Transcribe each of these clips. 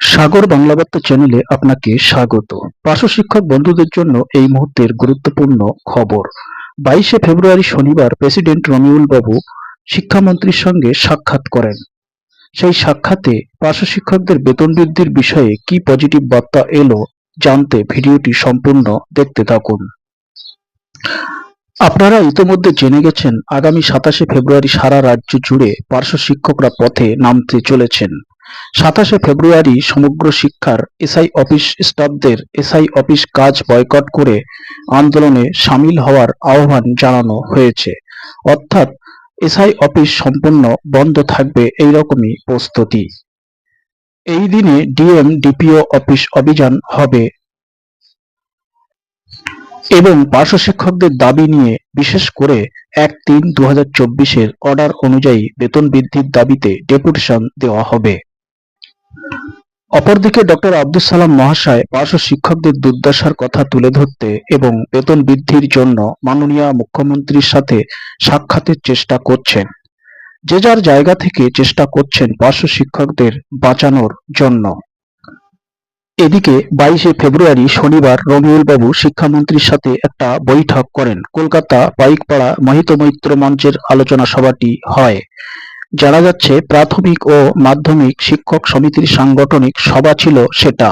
সাগর বাংলা বার্তা চ্যানেলে আপনাকে স্বাগত। পার্শ্ব শিক্ষক বন্ধুদের জন্য এই মুহূর্তের গুরুত্বপূর্ণ খবর। বাইশে ফেব্রুয়ারি শনিবার প্রেসিডেন্ট রমিউল বাবু শিক্ষামন্ত্রীর সঙ্গে সাক্ষাৎ করেন। সেই সাক্ষাতে পার্শ্ব শিক্ষকদের বেতন বৃদ্ধির বিষয়ে কি পজিটিভ বার্তা এলো জানতে ভিডিওটি সম্পূর্ণ দেখতে থাকুন। আপনারা ইতোমধ্যে জেনে গেছেন, আগামী সাতাশে ফেব্রুয়ারি সারা রাজ্য জুড়ে পার্শ্ব শিক্ষকরা পথে নামতে চলেছেন। সাতাশে ফেব্রুয়ারি সমগ্র শিক্ষার এসআই অফিস স্টাফদের এসআই অফিস কাজ বয়কট করে আন্দোলনে সামিল হওয়ার আহ্বান জানানো হয়েছে। অর্থাৎ এসআই অফিস সম্পূর্ণ বন্ধ থাকবে এই রকমই প্রস্তুতি। এই দিনে ডিএম, ডিপিও অফিস অভিযান হবে। এবং পার্শ্ব শিক্ষকদের দাবি নিয়ে বিশেষ করে এক তিন দু হাজার অর্ডার অনুযায়ী বেতন বৃদ্ধির দাবিতে ডেপুটেশন দেওয়া হবে। অপরদিকে ডক্টর আব্দুল সালাম মহাশয় পার্শ্ব শিক্ষকদের দুর্দশার কথা তুলে ধরতে এবং বেতন বৃদ্ধির জন্য মাননীয় মুখ্যমন্ত্রীর সাথে সাক্ষাতের চেষ্টা করছেন। যে যার জায়গা থেকে চেষ্টা করছেন পার্শ্ব শিক্ষকদের বাঁচানোর জন্য। এদিকে বাইশে ফেব্রুয়ারি শনিবার রবিউল বাবু শিক্ষামন্ত্রীর সাথে একটা বৈঠক করেন। কলকাতা পাইকপাড়া মহিত মৈত্র মঞ্চের আলোচনা সভাটি হয়। জানা যাচ্ছে, প্রাথমিক ও মাধ্যমিক শিক্ষক সমিতির সাংগঠনিক সভা ছিল সেটা।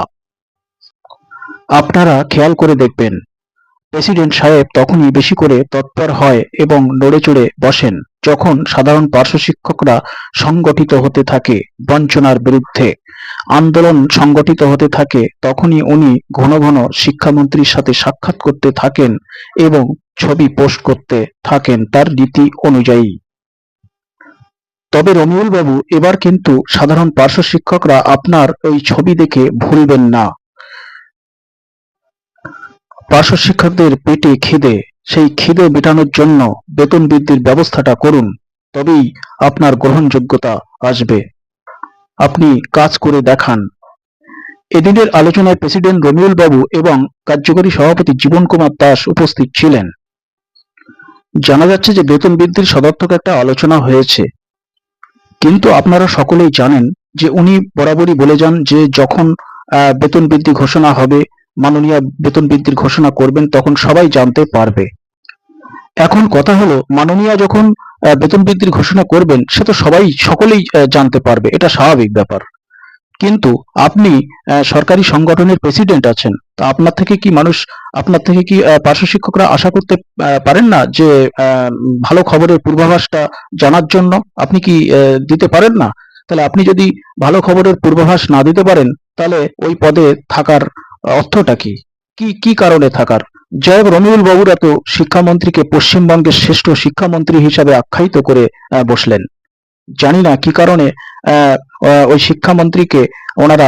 আপনারা খেয়াল করে দেখবেন, প্রেসিডেন্ট সাহেব তখনই বেশি করে তৎপর হয় এবং নড়ে চড়ে বসেন যখন সাধারণ পার্শ্ব শিক্ষকরা সংগঠিত হতে থাকে বঞ্চনার বিরুদ্ধে। আন্দোলন সংগঠিত হতে থাকে তখনই উনি ঘন ঘন শিক্ষামন্ত্রীর সাথে সাক্ষাৎ করতে থাকেন এবং ছবি পোস্ট করতে থাকেন তার রীতি অনুযায়ী। তবে রমিউল বাবু এবার কিন্তু সাধারণ পার্শ্ব শিক্ষকরা আপনার ওই ছবি দেখে ভুলবেন না। পার্শ্ব শিক্ষকদের পেটে খিদে, সেই খিদে মেটানোর জন্য বেতন বৃদ্ধির ব্যবস্থাটা করুন, তবেই আপনার গ্রহণযোগ্যতা আসবে। আপনি কাজ করে দেখান। এদিনের আলোচনায় প্রেসিডেন্ট রমিউল বাবু এবং কার্যকরী সভাপতি জীবন কুমার দাস উপস্থিত ছিলেন। জানা যাচ্ছে যে বেতন বৃদ্ধির সদর্থক একটা আলোচনা হয়েছে। কিন্তু আপনারা সকলেই জানেন যে উনি বরাবরই বলে যান যে যখন বেতন বৃদ্ধি ঘোষণা হবে, মাননীয় বেতন বৃদ্ধির ঘোষণা করবেন, তখন সবাই জানতে পারবে। এখন কথা হলো, মাননীয় যখন বেতন বৃদ্ধির ঘোষণা করবেন, সে তো সবাই, সকলেই জানতে পারবে। এটা স্বাভাবিক ব্যাপার। কিন্তু আপনি সরকারি সংগঠনের প্রেসিডেন্ট আছেন, তা আপনার থেকে কি মানুষ, আপনার থেকে কি পার্শ্ব শিক্ষকরা আশা করতে পারেন না যে ভালো খবরের পূর্বাভাসটা জানার জন্য? আপনি কি দিতে পারেন না? তাহলে আপনি যদি ভালো খবরের পূর্বাভাস না দিতে পারেন, তাহলে ওই পদে থাকার অর্থটা কি? কি কি কারণে থাকার? জয় রমিউল বাবুরা তো শিক্ষামন্ত্রীকে পশ্চিমবঙ্গের শ্রেষ্ঠ শিক্ষামন্ত্রী হিসাবে আখ্যায়িত করে বসলেন। জানি না কি কারণে ওই শিক্ষামন্ত্রীকে ওনারা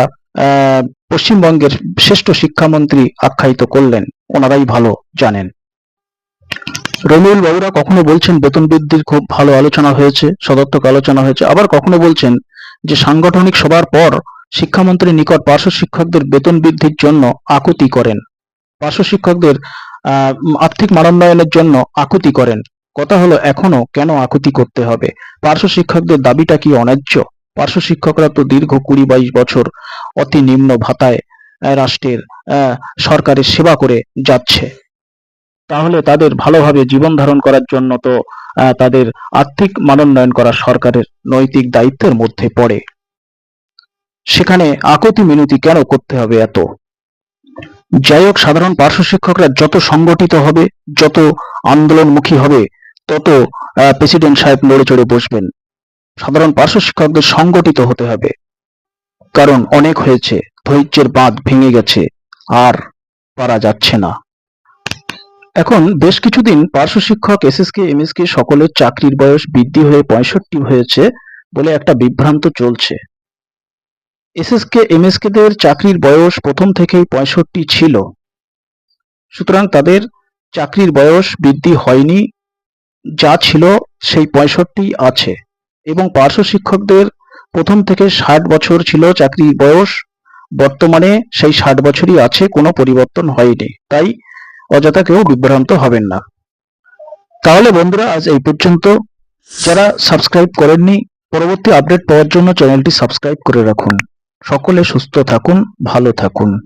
পশ্চিমবঙ্গের শ্রেষ্ঠ শিক্ষামন্ত্রী আখ্যায়িত করলেন। ওনারাই ভালো জানেন। রমিউল বাবুরা কখনো বলছেন বেতন বৃদ্ধির খুব ভালো আলোচনা হয়েছে সদর্থক আলোচনা হয়েছে। আবার কখনো বলছেন যে সাংগঠনিক সভার পর শিক্ষামন্ত্রীর নিকট পার্শ্ব শিক্ষকদের বেতন বৃদ্ধির জন্য আকুতি করেন। পার্শ্ব শিক্ষকদের আর্থিক মানোন্নয়নের জন্য আকুতি করেন। কথা হলো, এখনও কেন আকুতি করতে হবে? পার্শ্ব শিক্ষকদের দাবিটা কি অন্যায্য? পার্শ্ব শিক্ষকরা তো দীর্ঘ কুড়ি বাইশ বছর অতি নিম্ন ভাতায় রাষ্ট্রের সরকারের সেবা করে যাচ্ছে। তাহলে তাদের ভালোভাবে জীবন ধারণ করার জন্য তো তাদের আর্থিক মানোন্নয়ন করা সরকারের নৈতিক দায়িত্বের মধ্যে পড়ে। সেখানে আকুতি মিনতি কেন করতে হবে এত? যাই হোক, সাধারণ পার্শ্ব শিক্ষকরা যত সংগঠিত হবে, যত আন্দোলনমুখী হবে তত প্রেসিডেন্ট সাহেব নড়ে চড়ে বসবেন। সাধারণ পার্শ্ব শিক্ষকদের সংগঠিত হতে হবে। কারণ অনেক হয়েছে, ধৈর্যের বাঁধ ভেঙে গেছে, আর পারা যাচ্ছে না। এখন বেশ কিছুদিন পার্শ্ব শিক্ষক, এসএসকে, এমএসকে সকলের চাকরির বয়স বৃদ্ধি হয়ে পঁয়ষট্টি হয়েছে বলে একটা বিভ্রান্ত চলছে। এসএসকে এমএসকে দের চাকরির বয়স প্রথম থেকেই পঁয়ষট্টি ছিল। সুতরাং তাদের চাকরির বয়স বৃদ্ধি হয়নি যা ছিল সেই পঁয়ষট্টি আছে। এবং পার্শ্ব শিক্ষকদের প্রথম থেকে ষাট বছর ছিল চাকরি বয়স। বর্তমানে সেই ষাট বছরই আছে, কোনো পরিবর্তন হয়নি। তাই অযথা কেউ বিভ্রান্ত হবেন না। তাহলে বন্ধুরা, আজ এই পর্যন্ত। যারা সাবস্ক্রাইব করেননি, পরবর্তী আপডেট পাওয়ার জন্য চ্যানেলটি সাবস্ক্রাইব করে রাখুন। সকলে সুস্থ থাকুন, ভালো থাকুন।